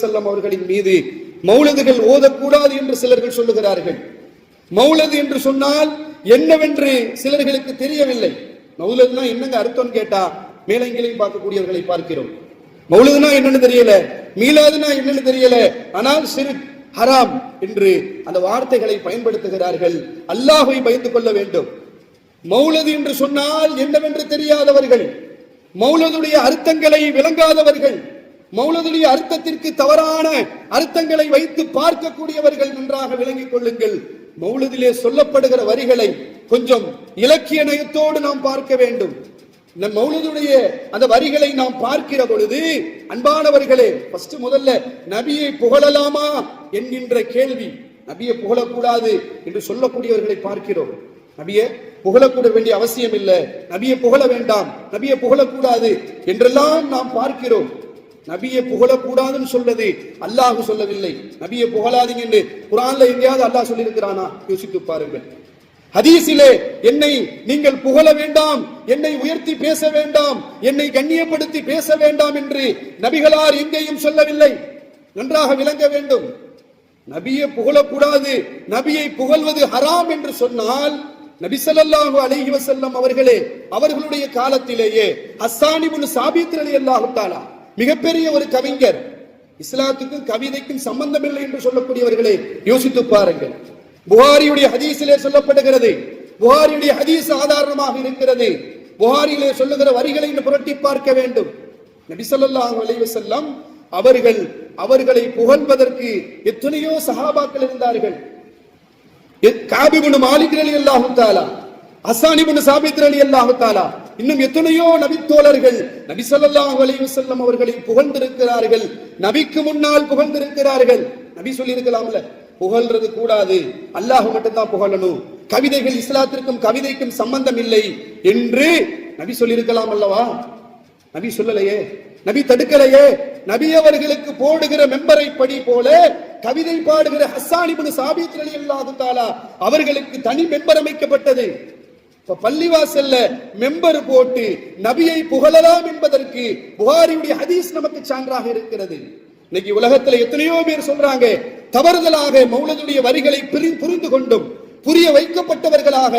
செல்லம் அவர்களின் மீது மௌலதுகள் ஓதக்கூடாது என்று சிலர்கள் சொல்லுகிறார்கள். மௌலது என்று சொன்னால் என்னவென்று சிலர்களுக்கு தெரியவில்லை. மௌலதுனா என்னங்க அர்த்தம் கேட்டா மேலங்கிலையும் பார்க்கக்கூடியவர்களை பார்க்கிறோம். மௌலதுனா என்னன்னு தெரியல மீலாதுனா என்னன்னு தெரியல ஆனால் சிறு ஹராம் என்று அந்த வார்த்தைகளை பயன்படுத்துகிறார்கள். அல்லாஹை பயந்து கொள்ள வேண்டும். மௌலது என்று சொன்னால் என்னவென்று தெரியாதவர்கள் மௌலதுடைய அர்த்தங்களை விளங்காதவர்கள் மௌலதுடைய அர்த்தத்திற்கு தவறான அர்த்தங்களை வைத்து பார்க்கக்கூடியவர்கள் நன்றாக விளங்கிக் கொள்ளுங்கள். மௌலதிலே சொல்லப்படுகிற வரிகளை கொஞ்சம் இலக்கிய நயத்தோடு நாம் பார்க்க வேண்டும். நம் மௌலதுடைய அந்த வரிகளை நாம் பார்க்கிற பொழுது அன்பானவர்களே ஃபர்ஸ்ட் முதல்ல நபியை புகழலாமா என்கின்ற கேள்வி. நபியை புகழக்கூடாது என்று சொல்லக்கூடியவர்களை பார்க்கிறோம். நபியை புகழக்கூட வேண்டிய அவசியம் இல்லை நபியை புகழ வேண்டாம். நபியை புகழக்கூடாது என்றெல்லாம் நாம் பார்க்கிறோம். நபியை புகழக்கூடாதுன்னு சொல்றது அல்லாஹ் சொல்லவில்லை. நபியை புகழாதீங்க என்று குரான்ல எங்கேயாவது அல்லாஹ் சொல்லியிருக்கிறானா? யோசித்து பாருங்கள். ஹதீஸிலே என்னை நீங்கள் புகழ வேண்டாம் என்னை உயர்த்தி பேச வேண்டாம் என்னை கண்ணியப்படுத்தி பேச வேண்டாம் என்று நபிகளார் எங்கேயும் சொல்லவில்லை. நன்றாக விளங்க வேண்டும். நபியை புகழக்கூடாது நபியை புகழ்வது ஹராம் என்று சொன்னால் நபி ஸல்லல்லாஹு அலைஹி வஸல்லம் அவர்களே அவர்களுடைய காலத்திலேயே ஹஸ்ஸான் இப்னு சாபித் ரலியல்லாஹு மிகப்பெரிய ஒரு கவிஞர். இஸ்லாத்துக்கும் கவிதைக்கும் சம்பந்தமில்லை என்று சொல்லக்கூடியவர்களே யோசித்து பாருங்கள். புகாரியுடைய ஹதீஸிலே சொல்லப்படுகிறது. புகாரியுடைய ஹதீஸ் சாதாரணமாக இருக்கிறது. புகாரியிலே சொல்லுகிற வரிகளை புரட்டி பார்க்க வேண்டும். நபி அலைவு செல்லம் அவர்கள் அவர்களை புகழ்வதற்கு எத்தனையோ சஹாபாக்கள் இருந்தார்கள். காபிபுன் மாலிக் அலி அல்லாஹு தாலா அசானிபுன் சாபித் அலி அல்லாஹு தாலா இன்னும் எத்தனையோ நபித்தோழர்கள் நபி ஸல்லல்லாஹு அலைஹி வஸல்லம் அவர்களை புகழ்ந்திருக்கிறார்கள். நபிக்கு முன்னால் புகழ்ந்திருக்கிறார்கள். நபி சொல்லியிருக்கலாம்ல புகழ்றது கூடாது. அல்லாஹ் மட்டும்தான் புகழணும். கவிதைகள் இஸ்லாத்திற்கும் கவிதைக்கும் சம்பந்தம் இல்லை என்று நபி சொல்லியிருக்கலாம் அல்லவா? நபி சொல்லலையே. நபி தடுக்கலையே. நபி அவர்களுக்கு போடுகிற மெம்பரை படி போல கவிதை பாடுகிற ஹஸ்ஸான் இப்னு சாபித் ரலியல்லாஹு அவர்களுக்கு தனி மெம்பர் அமைக்கப்பட்டது. பள்ளிவாசல்ல மெம்பர் போட்டு நபியை புகழலாம் என்பதற்கு புகாரியுடைய ஹதீஸ் நமக்கு சான்றாக இருக்கிறது. இன்னைக்கு உலகத்துல எத்தனையோ பேர் சொல்றாங்க தவறுதலாக மௌலதுடைய வரிகளை புரிந்து கொண்டும் புரிய வைக்கப்பட்டவர்களாக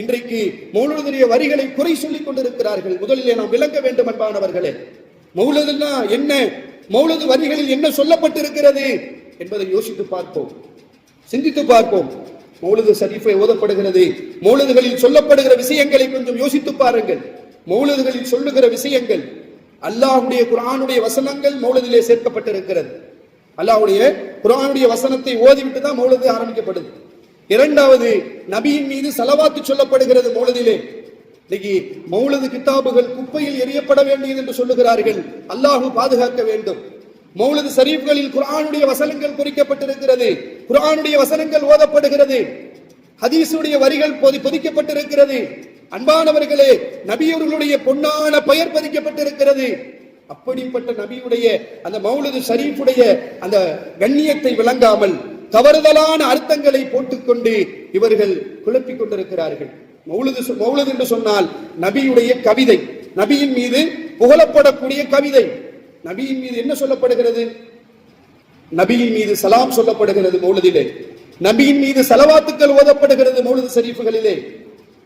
இன்றைக்கு மௌலதுடைய வரிகளை குறை சொல்லிக் கொண்டிருக்கிறார்கள். முதலிலே நாம் விளங்க வேண்டும் அன்பானவர்களே மௌலதுனா என்ன மௌலது வரிகளில் என்ன சொல்லப்பட்டிருக்கிறது என்பதை யோசித்து பார்ப்போம் சிந்தித்து பார்ப்போம். மௌலது ஷரீஃபை ஓதப்படுகிறது. மௌலதுகளில் சொல்லப்படுகிற விஷயங்களை கொஞ்சம் யோசித்து பாருங்கள். மௌலதுகளில் சொல்லுகிற விஷயங்கள் அல்லாஹ்வுடைய குரானுடைய வசனங்கள் மௌலதிலே சேர்க்கப்பட்டிருக்கிறது. அல்லாஹுடைய குரானுடைய வசனத்தை ஓதிவிட்டு தான் மௌலது ஆரம்பிக்கப்படுது. இரண்டாவது நபியின் மீது செலவாத்து சொல்லப்படுகிறது மௌலதிலே இன்னைக்கு மௌலது கித்தாபுகள் குப்பையில் எரியப்பட வேண்டியது என்று சொல்லுகிறார்கள். அல்லாஹு பாதுகாக்க வேண்டும். மௌலது ஷரீஃப்களில் குரானுடைய வசனங்கள் குறிக்கப்பட்டிருக்கிறது குரானுடைய வசனங்கள் ஓதப்படுகிறது. ஹதீஸுடைய வரிகள் பொதி பொதிக்கப்பட்டிருக்கிறது. அன்பானவர்களே நபியவர்களுடைய பொன்னான பெயர் பதிக்கப்பட்டிருக்கிறது. அப்படிப்பட்ட நபியுடைய அந்த மௌலது ஷரீஃபுடைய அந்த கண்ணியத்தை விளங்காமல் தவறுதலான அர்த்தங்களை போட்டுக்கொண்டு இவர்கள் குழப்பிக் கொண்டிருக்கிறார்கள். மௌலது மௌலது என்று சொன்னால் நபியுடைய கவிதை. நபியின் மீது புகழப்படக்கூடிய கவிதை. நபியின் மீது என்ன சொல்லப்படுகிறது? நபியின் மீது சலாம் சொல்லப்படுகிறது மௌலதிலே. நபியின் மீது சலவாத்துக்கள் ஓதப்படுகிறது மௌலது ஷரீஃபுகளிலே.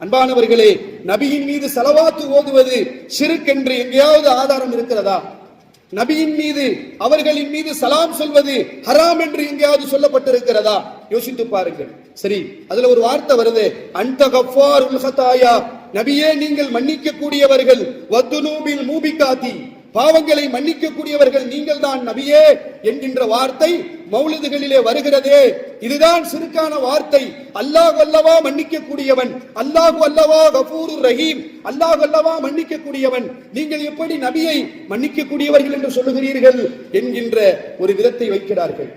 அன்பானவர்களே நபியின் மீது சலவாத்து ஓதுவது சிறுக்கென்று என்று எங்கேயாவது ஆதாரம் இருக்கிறதா? நபியின் மீது அவர்களின் மீது சலாம் சொல்வது ஹராம் என்று எங்கேயாவது சொல்லப்பட்டிருக்கிறதா? யோசித்து பாருங்கள். சரி அதுல ஒரு வார்த்தை வருது. அந்த கஃபார் உல்ஹதாயா நபியே நீங்கள் மன்னிக்க கூடியவர்கள் வத்துனூபில் மூபிகாதி. பாவங்களை மன்னிக்கக்கூடியவர்கள் நீங்கள் தான் நபியே என்கின்ற வார்த்தை மௌலிதுகளிலே வருகிறதே. இதுதான் சிறுக்கான வார்த்தை. அல்லாஹ் அல்லவா மன்னிக்கக்கூடியவன். அல்லாஹ் அல்லவா கபூரு ரஹீம். அல்லாஹ் அல்லவா மன்னிக்கக்கூடியவன். நீங்கள் எப்படி நபியை மன்னிக்கக்கூடியவர்கள் என்று சொல்லுகிறீர்கள் என்கின்ற ஒரு விதத்தை வைக்கிறார்கள்.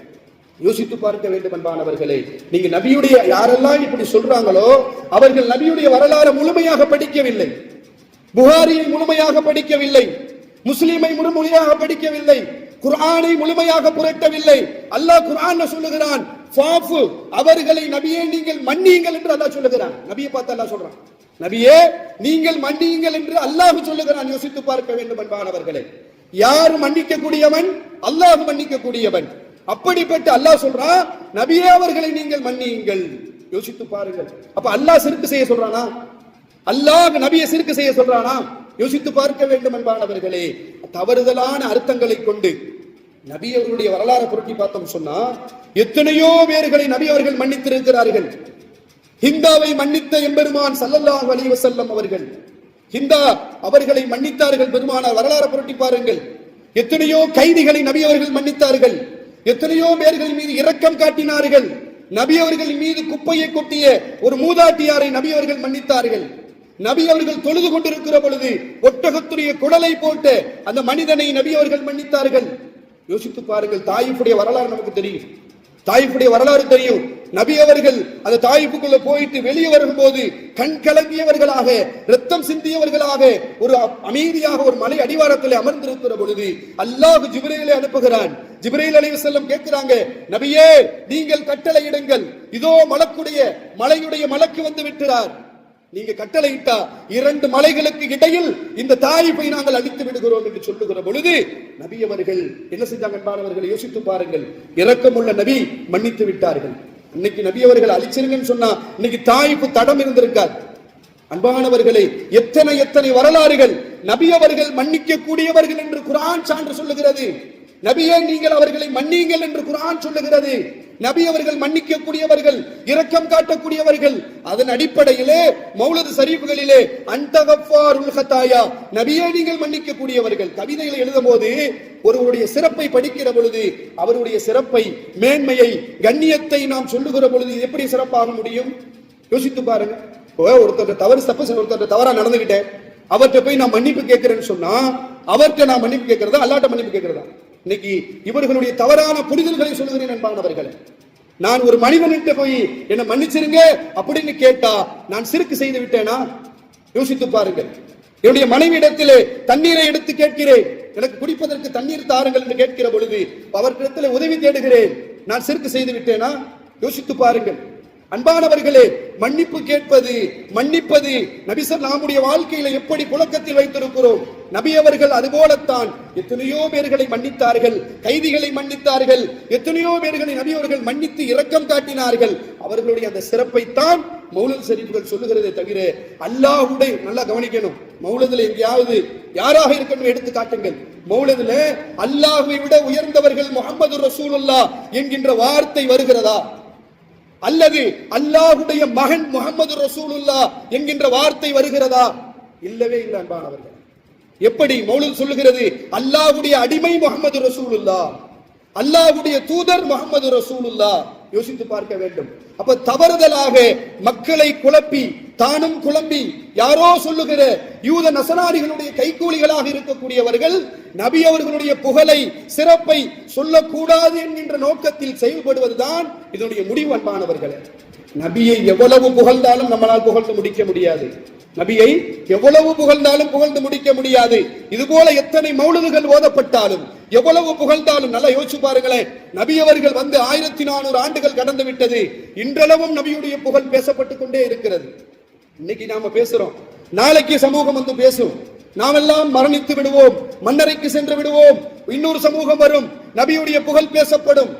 யோசித்து பார்க்க வேண்டும் அன்பானவர்களே. நீங்க நபியுடைய யாரெல்லாம் இப்படி சொல்றாங்களோ அவர்கள் நபியுடைய வரலாறு முழுமையாக படிக்கவில்லை. புகாரியை முழுமையாக படிக்கவில்லை. முஸ்லீமை முழுமொழியாக படிக்கவில்லை. குர்ஆனை முழுமையாக புரட்டவில்லை. அல்லாஹ் குர்ஆன்ல சொல்லுகிறான் ஃபாஃபு அவர்களை நபியே நீங்கள் மன்னியுங்கள் என்று அல்லாஹ் சொல்லுகிறான். நபியை பார்த்து அல்லாஹ் சொல்றான் நபியே நீங்கள் மன்னியுங்கள் என்று அல்லாஹ் சொல்லுகிறான். யோசித்து பார்க்க வேண்டும் அன்பானவர்களே. யார் மன்னிக்க கூடியவன் அல்லாஹ் மன்னிக்க கூடியவன் அப்படிப்பட்ட அல்லாஹ் சொல்றான் நபியே அவர்களை நீங்கள் மன்னியுங்கள். யோசித்து பாருங்கள். அப்ப அல்லாஹ் சிறுக்கு செய்ய சொல்றானா? அல்லாஹ் நபியை சிறுக்கு செய்ய சொல்றானா? யோசித்து பார்க்க வேண்டும் என்பானவர்களே தவறுதலான அர்த்தங்களை கொண்டு நபி அவர்களுடைய வரலாறு புரட்டி பார்த்தோம் சொன்னா எத்தனையோ பேர்களை நபி அவர்கள் மன்னித்திருக்கிறார்கள். ஹிந்தாவை மன்னித்த எம்பெருமான் சல்லல்லாஹ் அலைஹி செல்லம் அவர்கள். ஹிந்தா அவர்களை மன்னித்தார்கள் பெருமானார். வரலாறு புரட்டி பாருங்கள். எத்தனையோ கைதிகளை நபி அவர்கள் மன்னித்தார்கள். எத்தனையோ பேர்கள் மீது இரக்கம் காட்டினார்கள். நபி அவர்கள் மீது குப்பையை கொட்டிய ஒரு மூதாட்டியாரை நபி அவர்கள் மன்னித்தார்கள். நபி அவர்கள் தொழுது கொண்டிருக்கிற பொழுது ஒட்டகத்துடைய குடலை போட்டு அந்த மனிதனை நபி அவர்கள் மன்னித்தார்கள். யோசித்து பாருங்கள் தாயிப்புடைய வரலாறு நமக்கு தெரியும். தாயிப்புடைய வரலாறு தெரியும். நபி அவர்கள் அந்த தாயிப்புக்குள்ள போயிட்டு வெளியே வரும்போது கண் கலங்கியவர்களாக ரத்தம் சிந்தியவர்களாக ஒரு அமைதியாக ஒரு மலை அடிவாரத்தில் அமர்ந்திருக்கிற பொழுது அல்லாஹ் ஜிப்ரேலை அனுப்புகிறான். ஜிப்ரேல் செல்லம் கேட்கிறாங்க நபியே நீங்கள் கட்டளையிடுங்கள். இதோ மலக்குடைய மலையுடைய மலக்கு வந்து விட்டுறார் நீங்க கட்டளையிட்டா இரண்டு மலைகளுக்கு இடையில் இந்த தாயிப்பை நாங்கள் அழித்து விடுகிறோம் என்று சொல்லுகிற பொழுது நபி அவர்கள் என்ன செஞ்சாங்க என்பானவர்கள் யோசித்து பாருங்கள். இரக்கமுள்ள நபி மன்னித்து விட்டார்கள். இன்னைக்கு நபி அவர்கள் அழிச்சிருங்கன்னு சொன்னா இன்னைக்கு தாய்ப்பு தடம் இருந்திருக்காது. அன்பானவர்களை எத்தனை எத்தனை வரலாறுகள் நபி அவர்கள் மன்னிக்க கூடியவர்கள் என்று குரான் சான்று சொல்லுகிறது. நபியே நீங்கள் அவர்களை மன்னியுங்கள் என்று குரான் சொல்லுகிறது. நபி அவர்கள் மன்னிக்க கூடியவர்கள் இரக்கம் காட்டக்கூடியவர்கள். அதன் அடிப்படையிலே மௌலது சரீஃபுகளிலே அன்தகஃபாருல் ஹதாயா நபியே நீங்கள் மன்னிக்க கூடியவர்கள் கவிதைகளை எழுதும் போது ஒருவருடைய சிறப்பை படிக்கிற பொழுது அவருடைய சிறப்பை மேன்மையை கண்ணியத்தை நாம் சொல்லுகிற பொழுது எப்படி சிறப்பாக முடியும்? யோசித்து பாருங்க. ஒருத்தர் தவறு தப்பு ஒருத்தர் தவறா நடந்துகிட்டேன். அவர்கிட்ட போய் நான் மன்னிப்பு கேட்கிறேன்னு சொன்னா அவர்கிட்ட நான் மன்னிப்பு கேட்கறதா அல்லாட்ட மன்னிப்பு கேட்கறதா? இன்னைக்கு இவர்களுடைய தவறான புரிதல்களை சொல்லுகிறேன் என்பானவர்களே. நான் ஒரு மனிதன்கிட்ட போய் என்ன மன்னிச்சிருங்க அப்படின்னு கேட்டா நான் சிறுக்கு செய்து விட்டேனா? யோசித்து பாருங்கள். என்னுடைய மனைவியிடத்திலே தண்ணீரை எடுத்து கேட்கிறேன். எனக்கு குடிப்பதற்கு தண்ணீர் தாருங்கள் என்று கேட்கிற பொழுது அவர்களிடத்தில் உதவி தேடுகிறேன். நான் சிறுக்கு செய்து விட்டேனா? யோசித்து பாருங்கள். அன்பானவர்களே மன்னிப்பு கேட்பது மன்னிப்பது நபிசர் நாமுடைய வாழ்க்கையில எப்படி புழக்கத்தில் வைத்திருக்கிறோம்? நபி அவர்கள் அதுபோலத்தான் எத்தனையோ பேர்களை மன்னித்தார்கள் கைதிகளை மன்னித்தார்கள் எத்தனையோ பேர்களை நபி அவர்கள் மன்னித்து இரக்கம் காட்டினார்கள். அவர்களுடைய அந்த சிறப்பைத்தான் மௌலத் ஷரீஃப்கள் சொல்லுகிறதே தவிர அல்லாஹுடைய நல்லா கவனிக்கணும். மௌலதுல எங்கேயாவது யாராக இருக்கணும் எடுத்து காட்டுங்கள். மௌலதுல அல்லாஹுவை விட உயர்ந்தவர்கள் முகமது ரசூலுல்லாஹ் என்கின்ற வார்த்தை வருகிறதா? அல்லது அல்லாஹுடைய மகன் முகமது ரசூலுல்லா என்கின்ற வார்த்தை வருகிறதா? இல்லவே இல்லை அன்பானவர்கள். எப்படி? மௌலூத் சொல்லுகிறது அல்லாஹுடைய அடிமை முகமது ரசூலுல்லா அல்லாஹ்வுடைய தூதர் முகமது ரசூலுல்லா. யோசித்து பார்க்க வேண்டும். அப்ப தவறுதலாக மக்களை குழப்பி தானும் குழம்பி யாரோ சொல்லுகிற யூத நசனாரிகளுடைய கைக்கூலிகளாக இருக்கக்கூடியவர்கள் நபி அவர்களுடைய புகழை சிறப்பை சொல்லக்கூடாது என்கின்ற நோக்கத்தில் செயல்படுவதுதான் இதனுடைய முடிவு அன்பானவர்களே. நபியை எவ்வளவு புகழ்ந்தாலும் நம்மளால் புகழ்ந்து முடிக்க முடியாது. நபியை எவ்வளவு புகழ்ந்தாலும் புகழ்ந்து முடிக்க முடியாது. இது போல எத்தனை மௌலதுகள் ஓதப்பட்டாலும் எவ்வளவு புகழ்ந்தாலும் நல்லா யோசிச்சு பாருங்களேன். நபி அவர்கள் வந்து ஆயிரத்தி நானூறு ஆண்டுகள் கடந்து விட்டது. இன்றளவும் நபியுடைய புகழ் பேசப்பட்டு கொண்டே இருக்கிறது. இன்னைக்கு நாம பேசுறோம். நாளைக்கு சமூகம் வந்து பேசும். நாம் எல்லாம் மரணித்து விடுவோம் மன்னரைக்கு சென்று விடுவோம் இன்னொரு சமூகம் வரும் நபியுடைய புகழ் பேசப்படும்.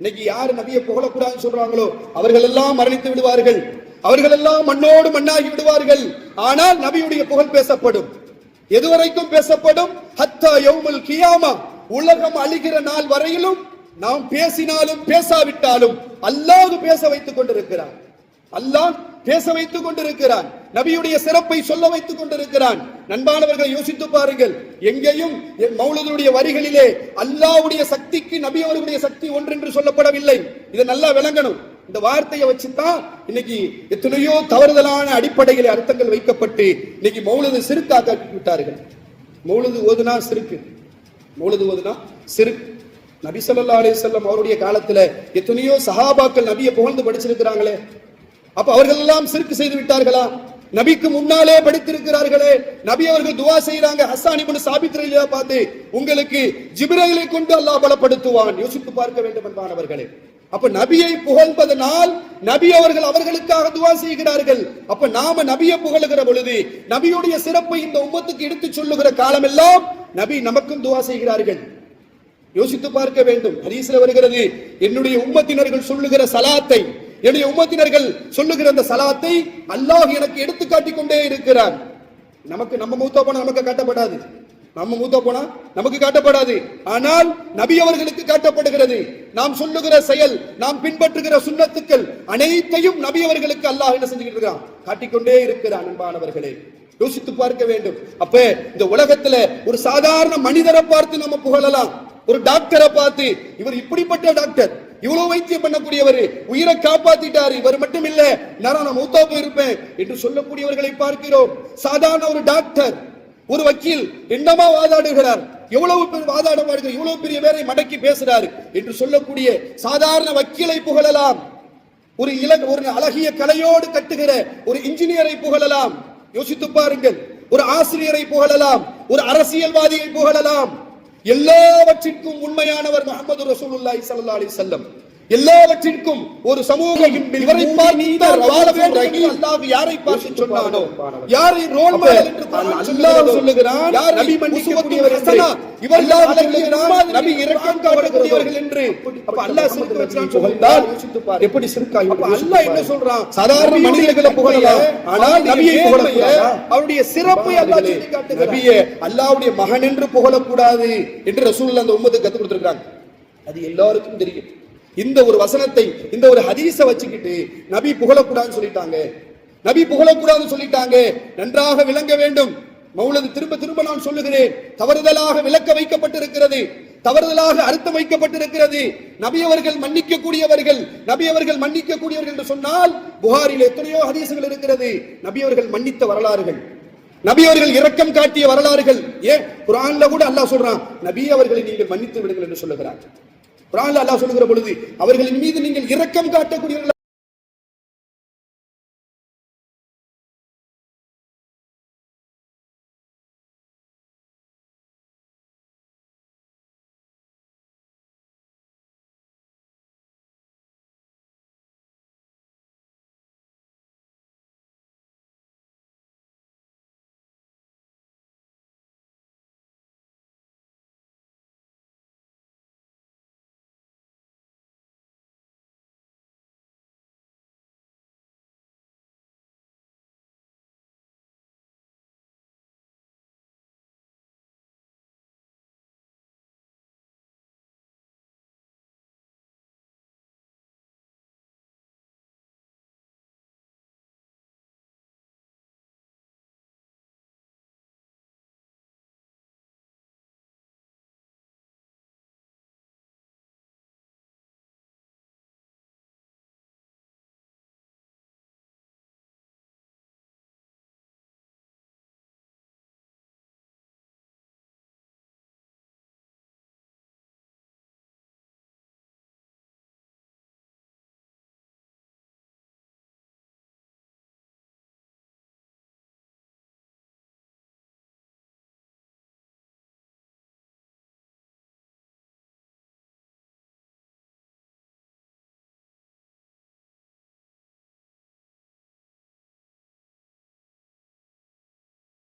இன்னைக்கு யார் நபியை புகழக்கூடாதுன்னு சொல்றாங்களோ அவர்கள் எல்லாம் மரணித்து விடுவார்கள். அவர்கள் எல்லாம் மண்ணோடு மண்ணாகி விடுவார்கள். ஆனால் நபியுடைய புகழ் பேசப்படும். எதுவரைக்கும் பேசப்படும்? ஹத்தா யௌமுல் கியாமா. உலகம் அழிகிற நாள் வரையிலும் நாம் பேசினாலும் பேசாவிட்டாலும் அல்லாது பேச வைத்துக் கொண்டிருக்கிறான். அல்லாஹ் பேச வைத்துக் கொண்டிருக்கிறான். நபியுடைய சிறப்பை சொல்ல வைத்துக் கொண்டிருக்கிறான். நண்பானவர்கள் யோசித்து பாருங்கள். எங்கேயும் என் வரிகளிலே அல்லாஹ்வுடைய சக்திக்கு நபி அவர்களுடைய சக்தி ஒன்றென்று சொல்லப்படவில்லை. இதை நல்லா விளங்கணும். இந்த வார்த்தையை வச்சுதான் இன்னைக்கு எத்தனையோ தவறுதலான அடிப்படையில் அர்த்தங்கள் வைக்கப்பட்டு இன்னைக்கு மௌலது சிறுக்காக விட்டார்கள். மௌலது ஓதுனா சிறுக்கு. மௌலது ஓதுனா சிறுக்கு. நபி சொல்லா அலைஹி வஸல்லம் அவருடைய காலத்துல எத்தனையோ சஹாபாக்கள் நபியை புகழ்ந்து படிச்சிருக்கிறாங்களே. அப்ப அவர்கள் எல்லாம் சிறுக்கு செய்து விட்டார்களா? நபிக்கு முன்னாலே படித்திருக்கிறார்களே. நபி அவர்கள் துவா செய்யறாங்க ஹஸ்ஸான் இப்னு சாபித் பார்த்து உங்களுக்கு ஜிப்ரீலை கொண்டு அல்லாஹ் பலப்படுத்துவான். யோசித்து பார்க்க வேண்டும் என்பானவர்களே அப்ப நபியை புகழ்வதனால் நபி அவர்கள் அவர்களுக்காக துவா செய்கிறார்கள். அப்ப நாம நபியை புகழுகிற பொழுது நபியுடைய சிறப்பை இந்த உம்மத்துக்கு எடுத்து சொல்லுகிற காலமெல்லாம் நபி நமக்கும் துவா செய்கிறார்கள். யோசித்து பார்க்க வேண்டும். ஹதீஸ்ல வருகிறது என்னுடைய உம்மத்தினர்கள் சொல்லுகிற சலாத்தை என்னுடைய உம்மத்தினர்கள் சொல்லுகிற அந்த சலாத்தை அல்லாஹ் எனக்கு எடுத்து காட்டிக் கொண்டே இருக்கிறார். நமக்கு நம்ம மூத்தா போனா நமக்கு காட்டப்படாது. நம்ம மூத்தா போனா நமக்கு காட்டப்படாது. ஆனால் நபி அவர்களுக்கு காட்டப்படுகிறது. நாம் சொல்லுகிற செயல் நாம் பின்பற்றுகிற சுண்ணத்துக்கள் அனைத்தையும் நபி அவர்களுக்கு அல்லாஹ் என்ன செஞ்சுக்கிட்டு இருக்கான்? காட்டிக்கொண்டே இருக்கிறான் அன்பானவர்களே. யோசித்து பார்க்க வேண்டும். அப்ப இந்த உலகத்துல ஒரு சாதாரண மனிதரை பார்த்து நம்ம புகழலாம். ஒரு டாக்டரை பார்த்து இவர் இப்படிப்பட்ட டாக்டர். இவ்வளவு வைத்தியம் பண்ணக்கூடியவர் உயிரை காப்பாத்திட்டாரு. இவர் மட்டும் இல்ல நான் மூத்தா போயிருப்பேன் என்று சொல்லக்கூடியவர்களை பார்க்கிறோம். சாதாரண ஒரு டாக்டர் ஒரு வக்கீல் என்னமா வாதாடுகிறார்? எவ்வளவு பேர் வாதாட பாடுகிறார் இவ்வளவு பெரிய பேரை மடக்கி பேசுறாரு என்று சொல்லக்கூடிய சாதாரண வக்கீலை புகழலாம். ஒரு இல ஒரு அழகிய கலையோடு கட்டுகிற ஒரு இன்ஜினியரை புகழலாம். யோசித்து பாருங்கள் ஒரு ஆசிரியரை புகழலாம் ஒரு அரசியல்வாதியை புகழலாம். எல்லாவற்றிற்கும் உண்மையானவர் முகமது ரசூலுல்லாஹி ஸல்லல்லாஹு செல்லம் எல்லாவற்றிற்கும் ஒரு சமூகம் இவரை பார்த்து வாழ வேண்டும் அல்லாஹ் யாரை பார்த்து சொன்னானோ? யாரை ரோல் மாடல் என்று அல்லாஹ் சொல்லுகிறான் நபி மன்னிக்கக்கூடியவர் ஹசனா இவர்கள் சொல்லுகிறான் நபி இரக்கம் காட்டக்கூடியவர்கள் என்று? அப்ப அல்லாஹ் சிறுக்கு வச்சான் புகழ்ந்தால் எப்படி சிறுக்காய் அல்லாஹ் என்ன சொல்றான்? சாதாரண மனிதர்களை புகழலாம் ஆனால் நபியை புகழக்கூடாதா? அவருடைய சிறப்பை அல்லாஹ் சொல்லி காட்டுகிறான் நபியே அல்லாஹ்வுடைய மகன் என்று புகழக்கூடாது என்று ரசூலுல்லாஹ் அந்த உம்மத்துக்கு கத்துக் கொடுத்திருக்காங்க அது எல்லாருக்கும் தெரியும். இந்த ஒரு வசனத்தை இந்த ஒரு ஹதீஸை வச்சுக்கிட்டு நபி புகழக்கூடாதுன்னு சொல்லிட்டாங்க. நபி புகழக்கூடாதுன்னு சொல்லிட்டாங்க. நன்றாக விளங்க வேண்டும். மௌலது திரும்ப திரும்ப நான் சொல்லுகிறேன். தவறுதலாக விளக்க வைக்கப்பட்டிருக்கிறது. தவறுதலாக அர்த்தம் வைக்கப்பட்டிருக்கிறது. நபி அவர்கள் மன்னிக்க கூடியவர்கள் நபி அவர்கள் மன்னிக்க கூடியவர்கள் என்று சொன்னால் புகாரில் எத்தனையோ ஹதீசுகள் இருக்கிறது. நபி அவர்கள் மன்னித்த வரலாறுகள். நபி அவர்கள் இரக்கம் காட்டிய வரலாறுகள். ஏன்? குரான்ல கூட அல்லாஹ் சொல்றான் நபி அவர்களை நீங்கள் மன்னித்து விடுங்கள் என்று சொல்லுகிறார். குரான்ல அல்லாஹ் சொல்லுகிற பொழுது அவர்களின் மீது நீங்கள் இரக்கம் காட்டக்கூடியவர்கள்